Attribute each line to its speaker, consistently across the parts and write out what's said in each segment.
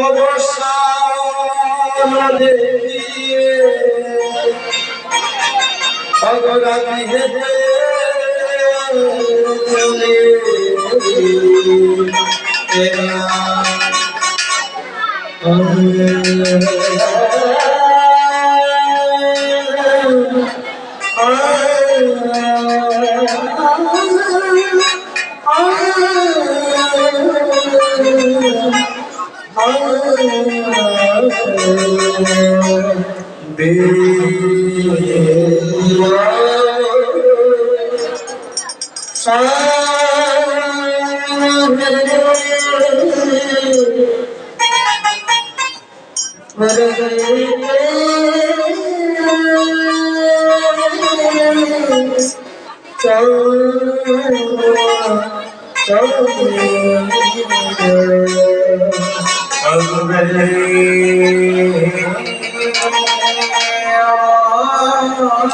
Speaker 1: অবসান দেখিয়ে অগরাতি হেতে চলে এরা দিবা শ্রেষ্ঠ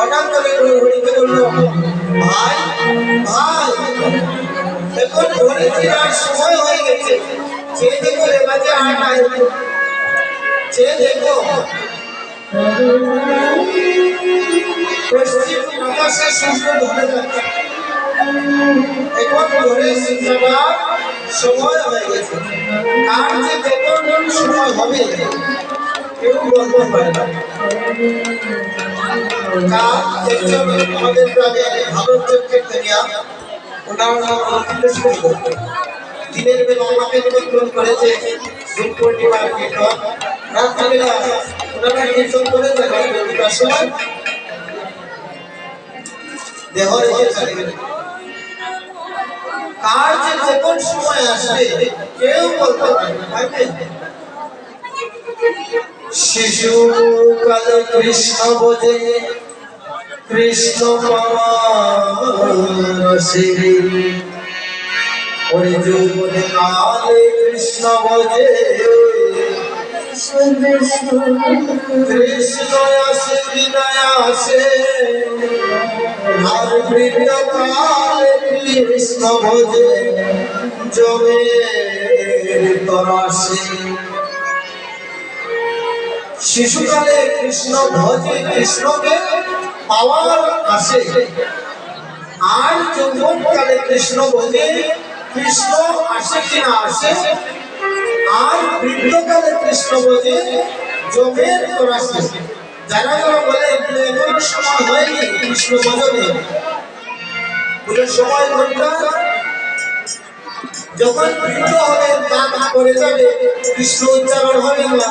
Speaker 1: হঠাৎ করে হরিকে বলল ভাই ভাই এখন ঘরে ফেরার সময় হয়ে গেছে। চেয়ে দেখো রে বাজে আটায় চেয়ে দেখো পশ্চিম আকাশে সূর্য ধরে যাচ্ছে। এখন ঘরে যাওয়ার সময় হয়ে গেছে। আর যে কখন সময় হবে, কেউ বলতে পারে না। কাল একজন আমাদের গ্রামে রেখে চলে কার যে কখন সময় আসবে কেউ বলতে পারবে না শিশু কালে কৃষ্ণ বোঝে, কৃষ্ণ পামাসে ওরে যৌবনে কালে কৃষ্ণ বোঝে, কৃষ্ণ আসে, বিনয় আসে। আর প্রিয় কালে কৃষ্ণ ভোজে জমে তরাসে শিশুকালে কৃষ্ণ ভজে কৃষ্ণকে পাওয়ার আসে আর যৌবনকালে কৃষ্ণ ভজে কৃষ্ণ আসে কিনা আসে, আর বৃদ্ধকালে কৃষ্ণ ভজে যোগের জমের আসে। যারা যারা বলে এখন সময় হয়নি কৃষ্ণ ভজনে। সময় কোনটা যখন বৃদ্ধ হবে দাঁত করে যাবে, কৃষ্ণ উচ্চারণ হবে না।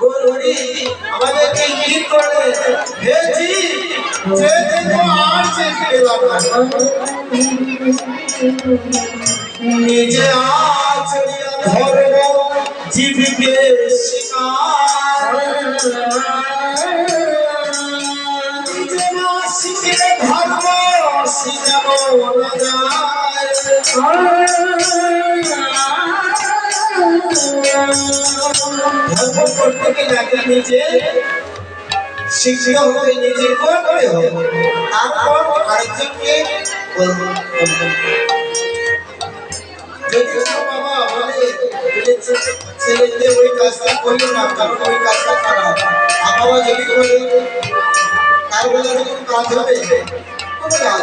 Speaker 1: গৌরী আমাদেরকে কি করে। হেজি যে দেখো আর যে পেলাম নিজে আচরিয়া ধর্ম জীবিকে শিকার নিজে না শিখে ধর্ম না যায়। ধর্ম গেলে নিজে শিক্ষিত হতে নিজে করতে হবে তারপর আরেকজনকে। যদি বাবা বলে যে ওই কাজটা করল না কারণ ওই কাজটা খারাপ বাবা যদি বলে তার বেলা যখন কাজ হবে কোনো কাজ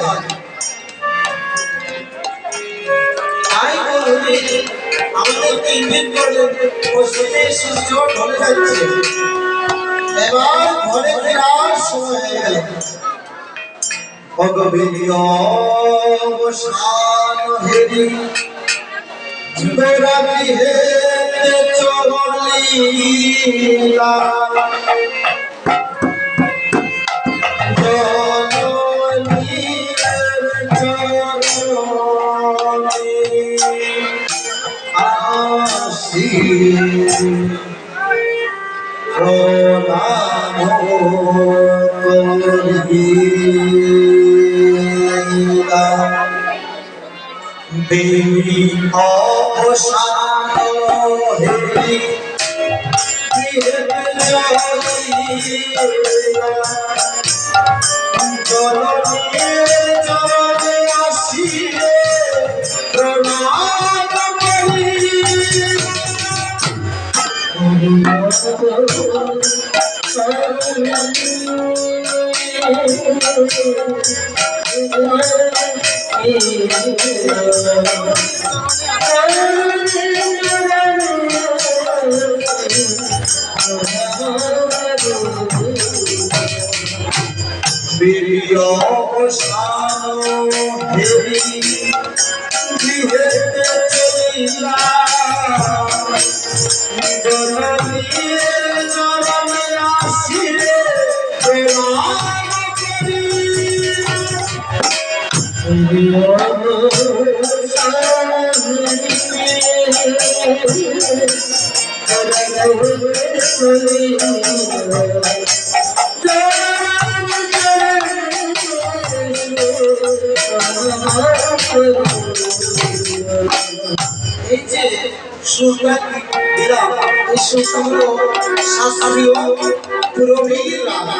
Speaker 1: আমাদেরকে ইঙ্গিত করলে পশ্চিমে সূর্য ঢলে যাচ্ছে। এবার ঘরে ফেরার সময় হয়ে গেল। ভগবীয় অবসান হেরি। জননীর দেবী অবসান হেরি জননীর বীর্য অবসান হেরি এই যে সুরটা দিলাম এই রাগা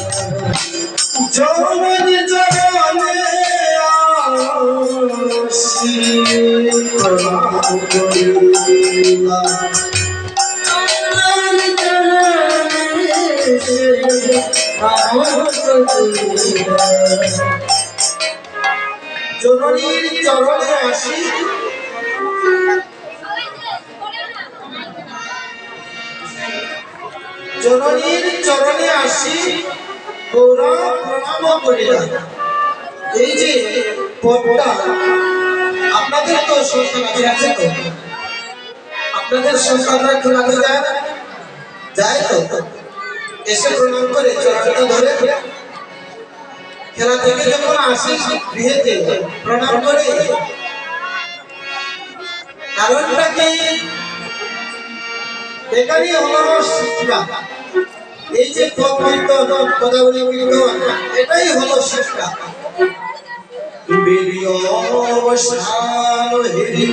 Speaker 1: করিলা জগনী জননীর চরণে আসি জননীর চরণে আসি। গৌরব এই যে পদটা, আপনাদের তো সন্তান আছে তো। আপনাদের সন্তানরা খেলাতে যায়? যায় তো। এসে প্রণাম করে চরণটা ধরে। খেলা থেকে যখন আসি গৃহেতে প্রণাম করে। কারণটা কি? এখানেই হলো শিক্ষা এই যে পদকীর্তন পদাবলী কীর্তন এটাই হলো শিক্ষা। বেরিয় অবসান হেরি।